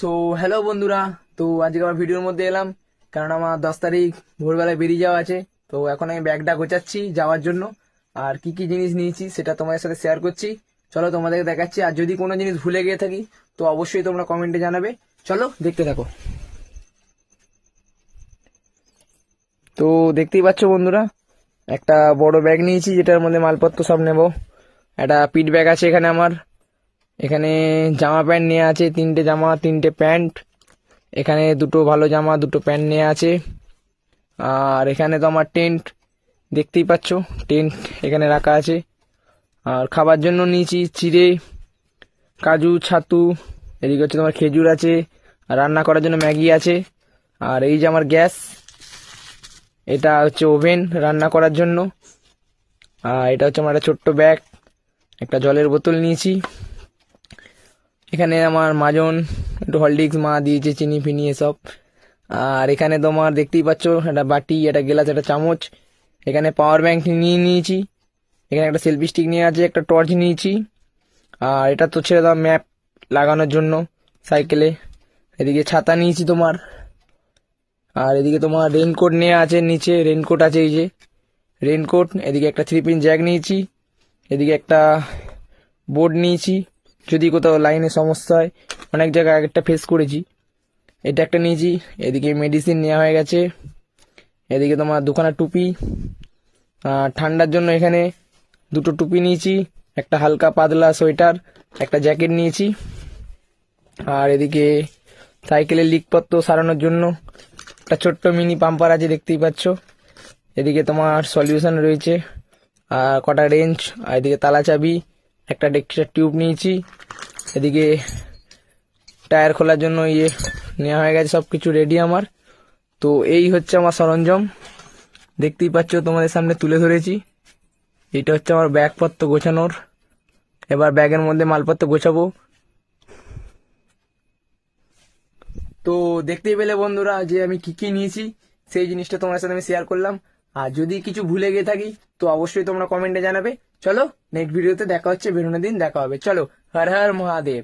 So hello বন্ধুরা। তো আজকে আমার ভিডিওর মধ্যে এলাম, কারণ আমার দশ তারিখ ভোরবেলায় বেরিয়ে যাওয়া আছে। তো এখন আমি ব্যাগটা গোছাচ্ছি যাওয়ার জন্য। আর কি কি জিনিস নিয়েছি সেটা তোমাদের সাথে শেয়ার করছি। চলো তোমাদেরকে দেখাচ্ছি। আর যদি কোনো জিনিস ভুলে গিয়ে থাকি, তো অবশ্যই তোমরা কমেন্টে জানাবে। চলো দেখতে থাকো। তো দেখতেই পাচ্ছ বন্ধুরা, একটা বড় ব্যাগ নিয়েছি, যেটার মধ্যে মালপত্র সব নেব। একটা পিট ব্যাগ আছে এখানে আমার। এখানে জামা প্যান্ট নিয়ে আছে, তিনটে জামা, তিনটে প্যান্ট। এখানে দুটো ভালো জামা, দুটো প্যান্ট নিয়ে আছে। আর এখানে তো আমার টেন্ট, দেখতেই পাচ্ছ, টেন্ট এখানে রাখা আছে। আর খাবার জন্য নিয়েছি চিড়ে, কাজু, ছাতু, এদিকে হচ্ছে তোমার খেজুর আছে রান্না করার জন্য ম্যাগি আছে। আর এই যে আমার গ্যাস, এটা হচ্ছে ওভেন রান্না করার জন্য। আর এটা হচ্ছে আমার একটা ছোট্ট ব্যাগ, একটা জলের বোতল নিয়েছি। এখানে আমার মাজন, একটু হলডিক্স মা দিয়েছে, চিনি ফিনি এসব। আর এখানে তোমার দেখতেই পাচ্ছ, একটা বাটি, একটা গ্লাস, একটা চামচ। এখানে পাওয়ার ব্যাংক নিয়ে নিয়েছি। এখানে একটা সেলফি স্টিক নিয়ে আছে, একটা টর্চ নিয়েছি। আর এটা তো ছেড়ে দাও ম্যাপ লাগানোর জন্য সাইকেলে এদিকে ছাতা নিয়েছি তোমার। আর এদিকে তোমার রেনকোট নিয়ে আছে, নিচে রেনকোট আছে এই যে। রেনকোট এদিকে একটা থ্রি পিন জ্যাক নিয়েছি। এদিকে একটা বোর্ড নিয়েছি। যদি কোথাও লাইনে সমস্যা হয়, অনেক জায়গায় একটা ফেস করেছি। এটা একটা নিয়েছি, এদিকে মেডিসিন নেওয়া হয়ে গেছে। এদিকে তোমার দুখানা টুপি। ঠান্ডার জন্য এখানে দুটো টুপি নিয়েছি, একটা হালকা পাতলা সোয়েটার, একটা জ্যাকেট নিয়েছি। আর এদিকে সাইকেলের লিকপত্র সারানোর জন্য একটা ছোট্ট মিনি পাম্পার আছে, দেখতেই পাচ্ছ। এদিকে তোমার সলিউশন রয়েছে আর কটা রেঞ্জ আর এদিকে তালা চাবি। একটা ডেক্সটার টিউব নিয়েছি। এদিকে টায়ার খোলার জন্য ইয়ে নেওয়া হয়ে গেছে সব কিছু রেডি আমার। তো এই হচ্ছে আমার সরঞ্জাম। দেখতেই পাচ্ছ, তোমাদের সামনে তুলে ধরেছি। এটা হচ্ছে আমার ব্যাগপত্র গোছানোর। এবার ব্যাগের মধ্যে মালপত্র গোছাবো। তো দেখতেই পেলে বন্ধুরা যে আমি কি কি নিয়েছি, সেই জিনিসটা তোমার সাথে আমি শেয়ার করলাম। আর যদি কিছু ভুলে গিয়ে থাকি, তো অবশ্যই তোমরা কমেন্টে জানাবে। চলো নেক্সট ভিডিওতে দেখা হচ্ছে বেরোনোর দিন দেখা হবে। চলো হর হর মহাদেব।